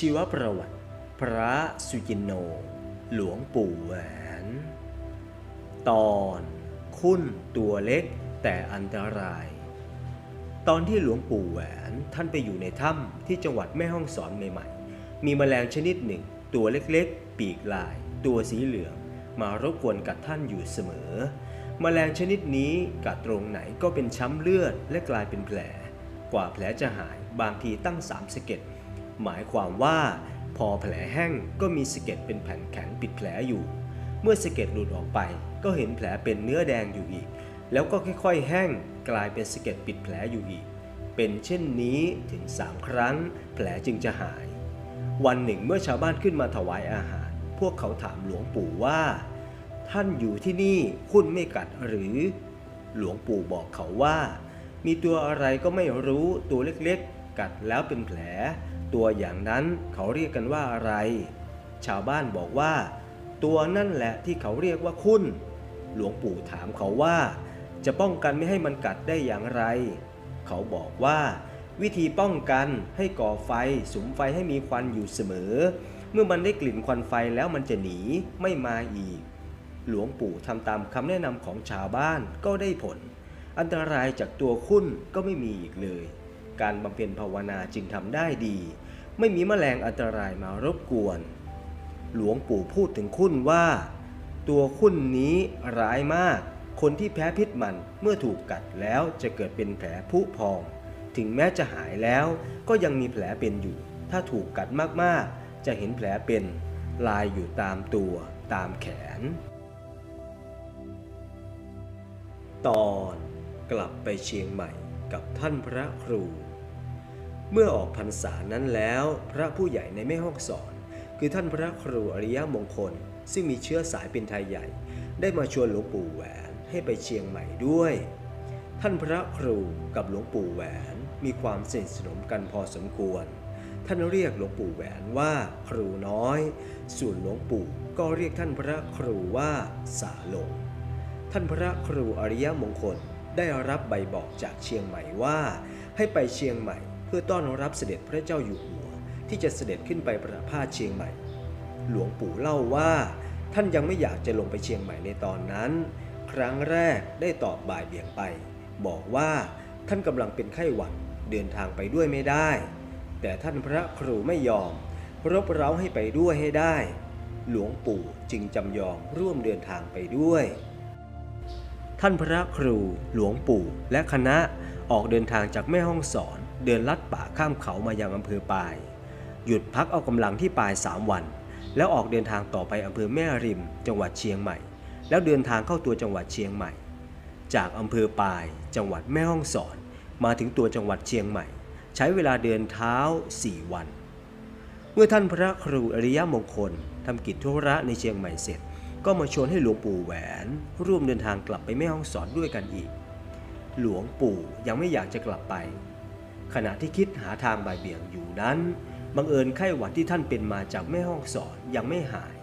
ชีวประวัติ พระสุจินโน หลวงปู่แหวน ตอนคุ้นตัวเล็กแต่อันตราย ตอนที่หลวงปู่แหวนท่านไปอยู่ในถ้ำที่จังหวัดแม่ฮ่องสอนใหม่ๆ มีแมลงชนิดหนึ่ง ตัวเล็กๆ ปีกลาย ตัวสีเหลือง มารบกวนกัดท่านอยู่เสมอ แมลงชนิดนี้กัดตรงไหนก็เป็นช้ำเลือดและกลายเป็นแผล กว่าแผลจะหายบางทีตั้งสามสเก็ด หมายความว่าพอแผลแห้งก็มีสะเก็ดเป็นแผ่นแข็งปิดแผลอยู่ เมื่อสะเก็ดหลุดออกไป ก็เห็นแผลเป็นเนื้อแดงอยู่อีก แล้วก็ค่อยๆ แห้งกลายเป็นสะเก็ดปิดแผลอยู่อีก เป็นเช่นนี้ถึงสามครั้ง แผลจึงจะหาย วันหนึ่งเมื่อชาวบ้านขึ้นมาถวายอาหาร พวกเขาถามหลวงปู่ว่า ท่านอยู่ที่นี่คุณไม่กัดหรือ หลวงปู่บอกเขาว่า มีตัวอะไรก็ไม่รู้ตัวเล็กๆ กัดแล้วเป็นแผล ตัวอย่างนั้นเขาเรียกกันว่าอะไร ชาวบ้านบอกว่า ตัวนั่นแหละที่เขาเรียกว่าคุณ หลวงปู่ถามเขาว่า จะป้องกันไม่ให้มันกัดได้อย่างไร เขาบอกว่า วิธีป้องกันให้ก่อไฟสุมไฟให้มีควันอยู่เสมอ เมื่อมันได้กลิ่นควันไฟแล้วมันจะหนีไม่มาอีก หลวงปู่ทำตามคำแนะนำของชาวบ้านก็ได้ผล อันตรายจากตัวคุณก็ไม่มีอีกเลย การบำเพ็ญภาวนาจึงทำได้ดี ไม่มีแมลงอันตรายมารบกวน หลวงปู่พูดถึงคุณว่า ตัวคุณนี้ร้ายมาก คนที่แพ้พิษมันเมื่อถูกกัดแล้วจะเกิดเป็นแผลผุพอง ถึงแม้จะหายแล้วก็ยังมีแผลเป็นอยู่ ถ้าถูกกัดมากๆ จะเห็นแผลเป็น ลายอยู่ตามตัวตามแขน ตอนกลับไปเชียงใหม่ กับท่านพระครู เมื่อออกพรรษานั้นแล้ว พระผู้ใหญ่ในแม่ห้องสอน คือท่านพระครูอริยมงคล ซึ่งมีเชื้อสายเป็นไทยใหญ่ ได้มาชวนหลวงปู่แหวนให้ไปเชียงใหม่ด้วย ท่านพระครูกับหลวงปู่แหวนมีความสนิทสนมกันพอสมควร ท่านเรียกหลวงปู่แหวนว่าครูน้อย ส่วนหลวงปู่ก็เรียกท่านพระครูว่าสาหลงท่านพระครูอริยมงคล ได้รับใบบอกจากเชียงใหม่ว่า ให้ไปเชียงใหม่เพื่อต้อนรับเสด็จพระเจ้าอยู่หัว ที่จะเสด็จขึ้นไปประพาสเชียงใหม่ หลวงปู่เล่าว่า ท่านยังไม่อยากจะลงไปเชียงใหม่ในตอนนั้น ครั้งแรกได้ตอบบ่ายเบี่ยงไป บอกว่าท่านกำลังเป็นไข้หวัดเดินทางไปด้วยไม่ได้ แต่ท่านพระครูไม่ยอม รบเร้าให้ไปด้วยให้ได้ หลวงปู่จึงจำยอมร่วมเดินทางไปด้วย ท่านพระครูหลวงปู่และคณะออกเดินทางจากแม่ห้องสอน เดินลัดป่าข้ามเขามายังอำเภอปาย หยุดพักเอากำลังที่ปายสามวัน แล้วออกเดินทางต่อไปอำเภอแม่ริม จังหวัดเชียงใหม่ แล้วเดินทางเข้าตัวจังหวัดเชียงใหม่ จากอำเภอปาย จังหวัดแม่ห้องสอน มาถึงตัวจังหวัดเชียงใหม่ ใช้เวลาเดินเท้า 4 วัน เมื่อท่านพระครูอริยมงคลทำกิจธุระในเชียงใหม่เสร็จ ก็มาชวนให้หลวงปู่แหวน ร่วมเดินทางกลับไปแม่ห้องสอนด้วยกันอีก หลวงปู่ยังไม่อยากจะกลับไป ขณะที่คิดหาทางบ่ายเบี่ยงอยู่นั้น บังเอิญไข้หวัดที่ท่านเป็นมาจากแม่ห้องสอนยังไม่หาย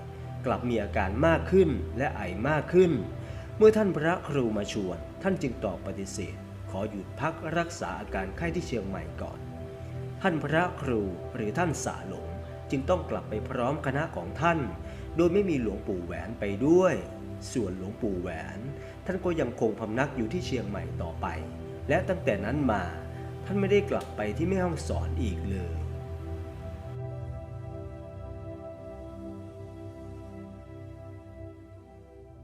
กลับมีอาการมากขึ้นและไอมากขึ้น เมื่อท่านพระครูมาชวน ท่านจึงตอบปฏิเสธ ขอหยุดพักรักษาอาการไข้ที่เชียงใหม่ก่อน ท่านพระครูหรือท่านสาหลงจึงต้องกลับไปพร้อมคณะของท่าน โดยไม่มีหลวงปู่แหวนไปด้วย ส่วนหลวงปู่แหวน ท่านก็ยังคงพำนักอยู่ที่เชียงใหม่ต่อไป และตั้งแต่นั้นมาท่านไม่ได้กลับไปที่แม่ห้องสอนอีกเลย